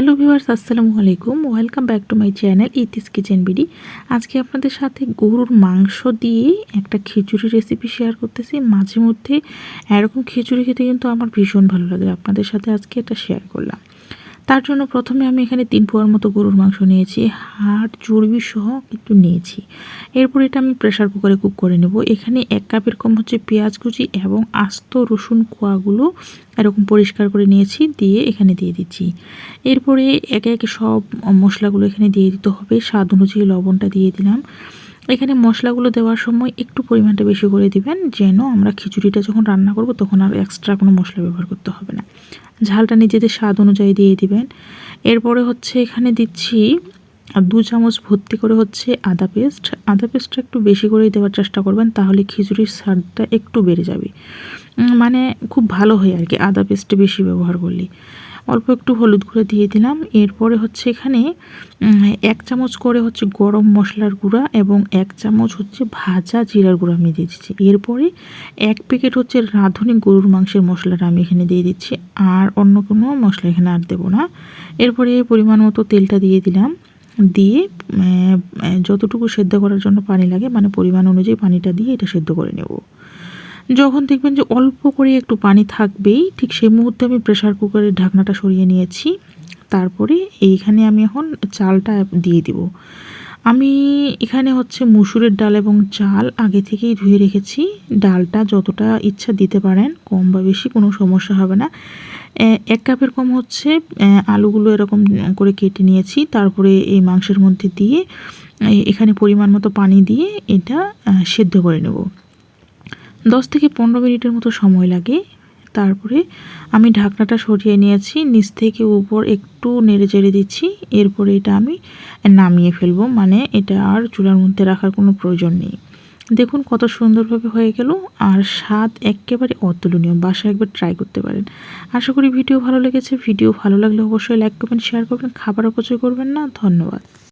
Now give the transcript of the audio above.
Hello viewers, আসসালামু আলাইকুম। Welcome back to my channel Itis kitchen BD. আজকে আপনাদের সাথে গরুর মাংস দিয়ে একটা খিচুড়ি রেসিপি শেয়ার করতেছি। মাঝে মধ্যে এরকম খিচুড়ি খেতে কিন্তু আমার ভীষণ ভালো লাগে। আপনাদের সাথে আজকে এটা শেয়ার করলাম। তার জন্য প্রথমে আমি এখানে তিন পোয়ার মতো গরুর মাংস নিয়েছি, হাড়, চর্বি সহ একটু নিয়েছি। এরপর এটা আমি প্রেশার কুকারে কুক করে নেব। এখানে এক কাপের কম হচ্ছে পেঁয়াজ কুচি এবং আস্ত রসুন কোয়াগুলো এরকম পরিষ্কার করে নিয়েছি, দিয়ে এখানে দিয়ে দিচ্ছি। এরপরে একে একে সব মশলাগুলো এখানে দিয়ে দিতে হবে। স্বাদ অনুযায়ী লবণটা দিয়ে দিলাম। এখানে মশলাগুলো দেওয়ার সময় একটু পরিমাণটা বেশি করে দিবেন, যেন আমরা খিচুড়িটা যখন রান্না করব তখন আর এক্সট্রা কোনো মশলা ব্যবহার করতে হবে না। ঝালটা নিজেদের স্বাদ অনুযায়ী দিয়ে দিবেন। এরপরে হচ্ছে এখানে দিচ্ছি দু চামচ ভর্তি করে হচ্ছে আদা পেস্ট। আদা পেস্টটা একটু বেশি করেই দেওয়ার চেষ্টা করবেন, তাহলে খিচুড়ির স্বাদটা একটু বেড়ে যাবে। মানে খুব ভালো হয় আর কি, আদা পেস্টটা বেশি ব্যবহার করলে। অল্প একটু হলুদ গুঁড়ো দিয়ে দিলাম। এরপরে হচ্ছে এখানে এক চামচ করে হচ্ছে গরম মশলার গুঁড়া এবং এক চামচ হচ্ছে ভাজা জিরার গুঁড়া আমি দিয়ে দিচ্ছি। এরপরে এক প্যাকেট হচ্ছে রাঁধুনি গরুর মাংসের মশলাটা আমি এখানে দিয়ে দিচ্ছি। আর অন্য কোনো মশলা এখানে আর দেবো না। এরপরে পরিমাণ মতো তেলটা দিয়ে দিলাম। দিয়ে যতটুকু সেদ্ধ করার জন্য পানি লাগে মানে পরিমাণ অনুযায়ী পানিটা দিয়ে এটা সেদ্ধ করে নেব। যখন দেখবেন যে অল্প করে একটু পানি থাকবেই, ঠিক সেই মুহূর্তে আমি প্রেশার কুকারের ঢাকনাটা সরিয়ে নিয়েছি। তারপরে এইখানে আমি এখন চালটা দিয়ে দিব। আমি এখানে হচ্ছে মুসুরের ডাল এবং চাল আগে থেকেই ধুয়ে রেখেছি। ডালটা যতটা ইচ্ছা দিতে পারেন, কম বা বেশি কোনো সমস্যা হবে না। এক কাপের কম হচ্ছে আলুগুলো এরকম করে কেটে নিয়েছি। তারপরে এই মাংসের মধ্যে দিয়ে এখানে পরিমাণ মতো পানি দিয়ে এটা সেদ্ধ করে নেব। দশ থেকে পনেরো মিনিটের মতো সময় লাগে। তারপরে আমি ঢাকনাটা সরিয়ে নিয়েছি, নিচ থেকে উপর একটু নেড়ে চেড়ে দিচ্ছি, এরপরে এটা আমি নামিয়ে ফেলব। মানে এটা আর চুলার মধ্যে রাখার কোনো প্রয়োজন নেই। দেখুন কত সুন্দরভাবে হয়ে গেল, আর স্বাদ একেবারে অতুলনীয়। বাসায় একবার ট্রাই করতে পারেন। আশা করি ভিডিও ভালো লেগেছে। ভিডিও ভালো লাগলে অবশ্যই লাইক করবেন শেয়ার করবেন। খাবার অপচয় করবেন না। ধন্যবাদ।